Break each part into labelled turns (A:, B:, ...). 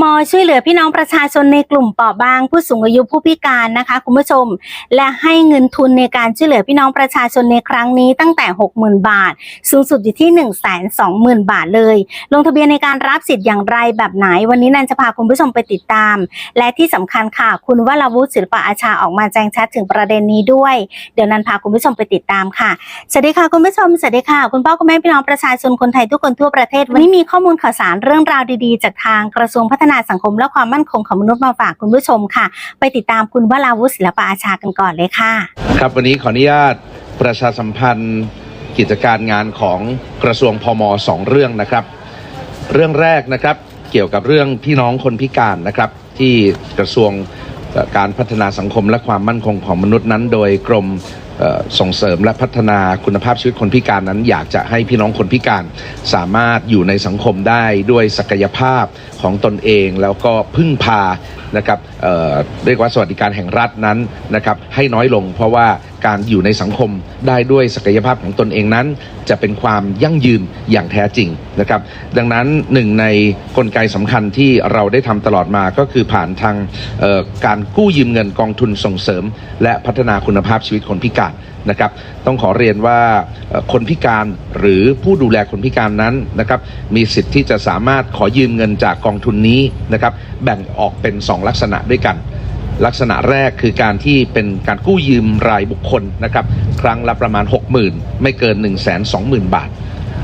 A: มช่วยเหลือพี่น้องประชาชนในกลุ่มเปราะบาง ผู้สูงอายุผู้พิการนะคะคุณผู้ชม และให้เงินทุนในการช่วยเหลือพี่น้องประชาชนในครั้งนี้ตั้งแต่ 60,000 บาท สูงสุดอยู่ที่ 120,000 บาทเลย ลงทะเบียนในการรับสิทธิ์อย่างไรแบบไหน วันนี้นันจะพาคุณผู้ชมไปติดตาม และที่สำคัญค่ะ คุณวราวุฒิศิลปะอาชาออกมาแจ้งชัดถึงประเด็นนี้ด้วย เดี๋ยวนันพาคุณผู้ชมไปติดตามค่ะสวัสดีค่ะคุณผู้ชมสวัสดีค่ะ คุณพ่อคุณแม่พี่น้องประชาชนคนไทยทุกคนทั่วประเทศ วันนี้มีข้อมูลข่าวสารเรื่องราวดีๆ จากทางกระทรวงพัฒฒนาสังคมและความมั่นคงของมนุษย์มาฝากคุณผู้ชมค่ะ ไปติดตามคุณวราวุฒิศิลปอาชากันก่อนเลยค่ะ
B: ครับวันนี้ขออนุญาตประชาสัมพันธ์ กิจการงานของกระทรวงพมสองเรื่องนะครับ เรื่องแรกนะครับเกี่ยวกับเรื่องพี่น้องคนพิการนะครับ ที่กระทรวงการพัฒนาสังคมและความมั่นคงของมนุษย์นั้น โดยกรม ส่งเสริมและพัฒนาคุณภาพชีวิตคนพิการนั้น อยากจะให้พี่น้องคนพิการสามารถอยู่ในสังคมได้ด้วยศักยภาพของตนเอง แล้วก็พึ่งพา นะครับเอ่อเรียกว่าสวัสดิการแห่งรัฐนั้นนะครับให้น้อยลง เพราะว่าการอยู่ในสังคมได้ด้วยศักยภาพของตนเองนั้น จะเป็นความยั่งยืนอย่างแท้จริงนะครับ ดังนั้นหนึ่งในกลไกสำคัญที่เราได้ทำตลอดมาก็คือผ่านทางการกู้ยืมเงินกองทุนส่งเสริม และพัฒนาคุณภาพชีวิตคนพิการ นะครับ ต้องขอเรียนว่าคนพิการหรือผู้ดูแลคนพิการนั้นนะครับ มีสิทธิ์ที่จะสามารถขอยืมเงินจากกองทุนนี้นะครับ แบ่งออกเป็น 2 ลักษณะด้วยกัน ลักษณะแรกคือการที่เป็นการกู้ยืมรายบุคคลนะครับ ครั้งละประมาณ 60,000 ไม่เกิน 1 2 0 0 0 0 บาท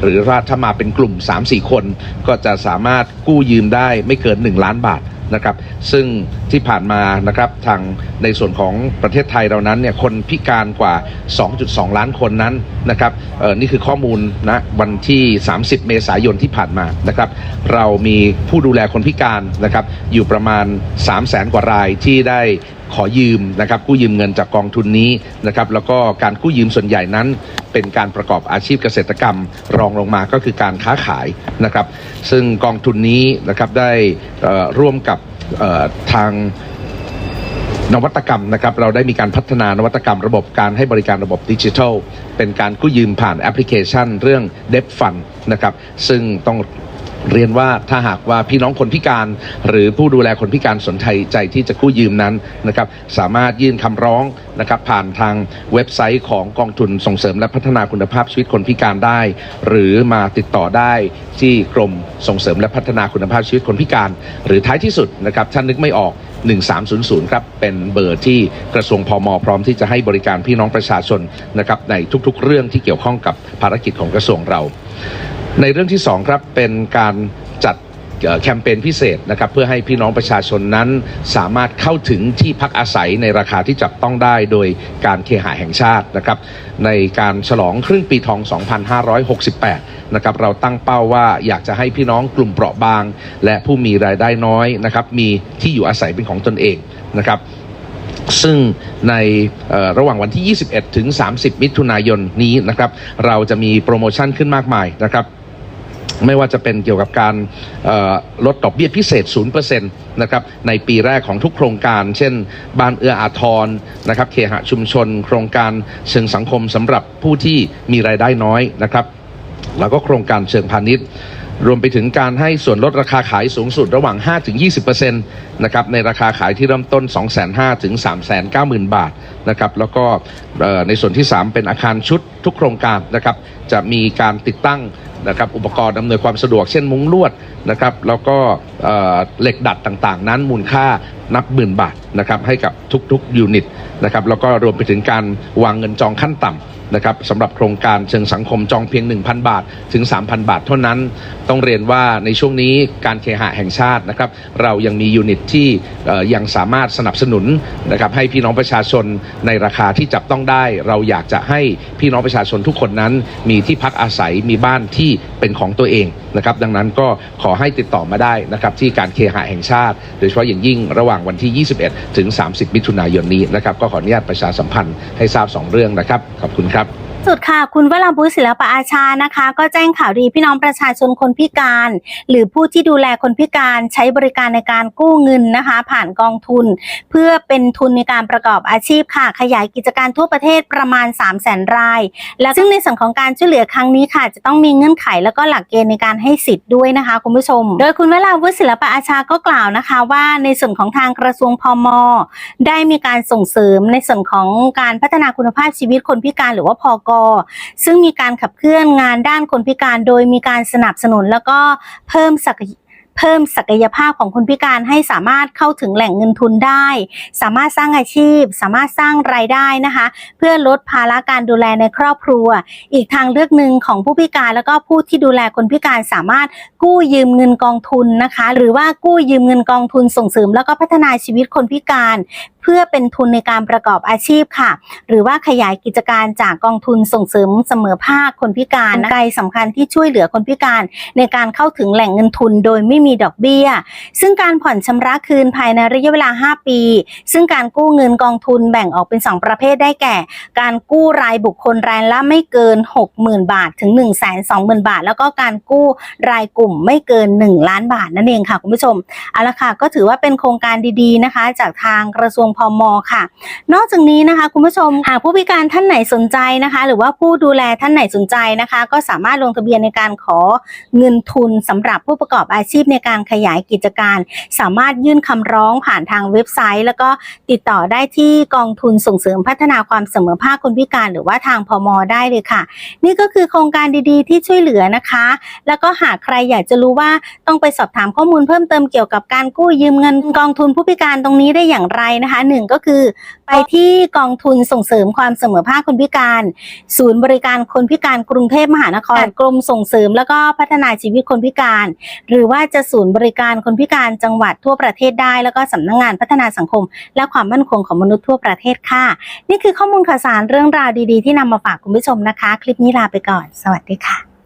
B: หรือว่าถ้ามาเป็นกลุ่ม 3-4 คน ก็จะสามารถกู้ยืมได้ไม่เกิน 1 ล้านบาท นะครับ ซึ่งที่ผ่านมานะครับทางในส่วนของประเทศไทยเรานั้นเนี่ยคนพิการกว่า 2.2 ล้านคนนั้นนะครับเอ่อนี่คือข้อมูลนะวันที่ 30 เมษายนที่ผ่านมานะครับ เรามีผู้ดูแลคนพิการนะครับ อยู่ประมาณ 3 0 0แสนกว่ารายที่ได้ขอยืมนะครับกู้ยืมเงินจากกองทุนนี้นะครับ แล้วก็การกู้ยืมส่วนใหญ่นั้น เป็นการประกอบอาชีพเกษตรกรรม รองลงมาก็คือการค้าขายนะครับ ซึ่งกองทุนนี้นะครับได้ร่วมกับ ทางนวัตกรรมนะครับ เราได้มีการพัฒนานวัตกรรมระบบการให้บริการระบบดิจิทัล เป็นการกู้ยืมผ่านแอปพลิเคชันเรื่อง d e b Fund นะครับ ซึ่งต้อง เรียนว่าถ้าหากว่าพี่น้องคนพิการ หรือผู้ดูแลคนพิการสนใจใจที่จะกู้ยืมนั้นนะครับสามารถยื่นคำร้องนะครับผ่านทางเว็บไซต์ของกองทุนส่งเสริมและพัฒนาคุณภาพชีวิตคนพิการได้ หรือมาติดต่อได้ที่กรมส่งเสริมและพัฒนาคุณภาพชีวิตคนพิการ หรือท้ายที่สุดนะครับท่านนึกไม่ออก 1300 ครับ เป็นเบอร์ที่กระทรวงพมพร้อมที่จะให้บริการพี่น้องประชาชนนะครับในทุกๆ เรื่องที่เกี่ยวข้องกับภารกิจของกระทรวงเรา ในเรื่องที่สองครับเป็นการจัดแคมเปญพิเศษนะครับเพื่อให้พี่น้องประชาชนนั้น สามารถเข้าถึงที่พักอาศัยในราคาที่จับต้องได้โดยการเคหะแห่งชาตินะครับในการฉลองครึ่งปีทอง 2568 นะครับเราตั้งเป้าว่าอยากจะให้พี่น้องกลุ่มเปราะบาง และผู้มีรายได้น้อยนะครับมีที่อยู่อาศัยเป็นของตนเองนะครับซึ่งในระหว่างวันที่ 21 ถึง 30 มิถุนายนนี้นะครับเราจะมีโปรโมชั่นขึ้นมากมายนะครับ ไม่ว่าจะเป็นเกี่ยวกับการลดดอกเบี้ยพิเศษ 0%นะครับในปีแรกของทุกโครงการ เช่น บ้านเอื้ออาทรนะครับเคหะชุมชน โครงการเชิงสังคมสำหรับผู้ที่มีรายได้น้อยนะครับ แล้วก็โครงการเชิงพาณิชย์รวมไปถึงการให้ส่วนลดราคาขายสูงสุดระหว่าง 5-20%นะครับในราคาขายที่เริ่มต้น 2,500ถึง390,000 บาทนะครับแล้วก็ในส่วนที่ 3 เป็นอาคารชุดทุกโครงการนะครับจะมีการติดตั้งนะครับอุปกรณ์อำนวยความสะดวกเช่นมุ้งลวดนะครับแล้วก็เหล็กดัดต่างๆ นั้นมูลค่านับหมื่นบาทนะครับให้กับทุกๆยูนิตนะครับแล้วก็รวมไปถึงการวางเงินจองขั้นต่ำนะครับสำหรับโครงการเชิงสังคมจองเพียง 1,000 บาท ถึง 3,000 บาท เท่านั้นต้องเรียนว่าในช่วงนี้การเคหะแห่งชาตินะครับเรายังมียูนิตที่ยังสามารถสนับสนุนนะครับให้พี่น้องประชาชนในราคาที่จับต้องได้ เราอยากจะให้พี่น้องประชาชนทุกคนนั้นมีที่พักอาศัยมีบ้านที่เป็นของตัวเองนะครับ ดังนั้นก็ขอให้ติดต่อมาได้นะครับที่การเคหะแห่งชาติ โดยเฉพาะอย่างยิ่งระหว่างวันที่ 21 ถึง 30 มิถุนายนนี้นะครับ ก็ขออนุญาตประชาสัมพันธ์ให้ทราบสองเรื่องนะครับ ขอบคุณครับ
A: สุดค่ะคุณวราบุศิลปอาชานะคะ ก็แจ้งข่าวดีพี่น้องประชาชนคนพิการ หรือผู้ที่ดูแลคนพิการใช้บริการในการกู้เงินนะคะ ผ่านกองทุน เพื่อเป็นทุนในการประกอบอาชีพค่ะ ขยายกิจการทั่วประเทศประมาณ 3 0 0 0 0 0ราย และซึ่งในส่วนของการช่วยเหลือครั้งนี้ค่ะ จะต้องมีเงื่อนไขแล้วก็หลักเกณฑ์ในการให้สิทธิ์ด้วยนะคะคุณผู้ชม โดยคุณวราวุฒิศิลปอาชาก็กล่าวนะคะ ว่าในส่วนของทางกระทรวงพมได้มีการส่งเสริมในส่วนของการพัฒนาคุณภาพชีวิตคนพิการหรือว่าพกซึ่งมีการขับเคลื่อนงานด้านคนพิการโดยมีการสนับสนุนแล้วก็เพิ่มศักยเพิ่มศักยภาพของคนพิการให้สามารถเข้าถึงแหล่งเงินทุนได้ สามารถสร้างอาชีพ สามารถสร้างรายได้นะคะ เพื่อลดภาระการดูแลในครอบครัว อีกทางเลือกหนึ่งของผู้พิการแล้วก็ผู้ที่ดูแลคนพิการสามารถกู้ยืมเงินกองทุนนะคะ หรือว่ากู้ยืมเงินกองทุนส่งเสริมแล้วก็พัฒนาชีวิตคนพิการ พื่อเป็นทุนในการประกอบอาชีพค่ะ หรือว่าขยายกิจการจากกองทุนส่งเสริมเสมอภาคคนพิการไกลสำคัญที่ช่วยเหลือคนพิการในการเข้าถึงแหล่งเงินทุนโดยไม่มีดอกเบี้ย ซึ่งการผ่อนชำระคืนภายในระยะเวลา 5 ปี ซึ่งการกู้เงินกองทุนแบ่งออกเป็น 2 ประเภทได้แก่ การกู้รายบุคคลรายละไม่เกิน 60,000 บาท ถึง 1 2 0 0 0 0 บาท แล้วก็การกู้รายกลุ่มไม่เกิน 1 ล้านบาทนั่นเองค่ะคุณผู้ชมเอาละค่ะก็ถือว่าเป็นโครงการดีๆนะคะ จากทางกระทรวงพมค่ะ นอกจากนี้นะคะ คุณผู้ชมหากผู้พิการท่านไหนสนใจนะคะ หรือว่าผู้ดูแลท่านไหนสนใจนะคะ ก็สามารถลงทะเบียนในการขอเงินทุนสำหรับผู้ประกอบอาชีพในการขยายกิจการ สามารถยื่นคำร้องผ่านทางเว็บไซต์ แล้วก็ติดต่อได้ที่กองทุนส่งเสริมพัฒนาความเสมอภาคคนพิการหรือว่าทางพมได้เลยค่ะ นี่ก็คือโครงการดีๆ ที่ช่วยเหลือนะคะ แล้วก็หากใครอยากจะรู้ว่าต้องไปสอบถามข้อมูลเพิ่มเติมเกี่ยวกับการกู้ยืมเงินกองทุนผู้พิการตรงนี้ได้อย่างไรนะคะหนึ่งก็คือไปที่กองทุนส่งเสริมความเสมอภาคคนพิการ ศูนย์บริการคนพิการกรุงเทพมหานครกรมส่งเสริม แล้วก็พัฒนาชีวิตคนพิการ หรือว่าจะศูนย์บริการคนพิการจังหวัดทั่วประเทศได้ แล้วก็สำนักงานพัฒนาสังคม และความมั่นคงของมนุษย์ทั่วประเทศค่ะ นี่คือข้อมูลข่าวสารเรื่องราวดีๆ ที่นำมาฝากคุณผู้ชมนะคะ คลิปนี้ลาไปก่อน สวัสดีค่ะ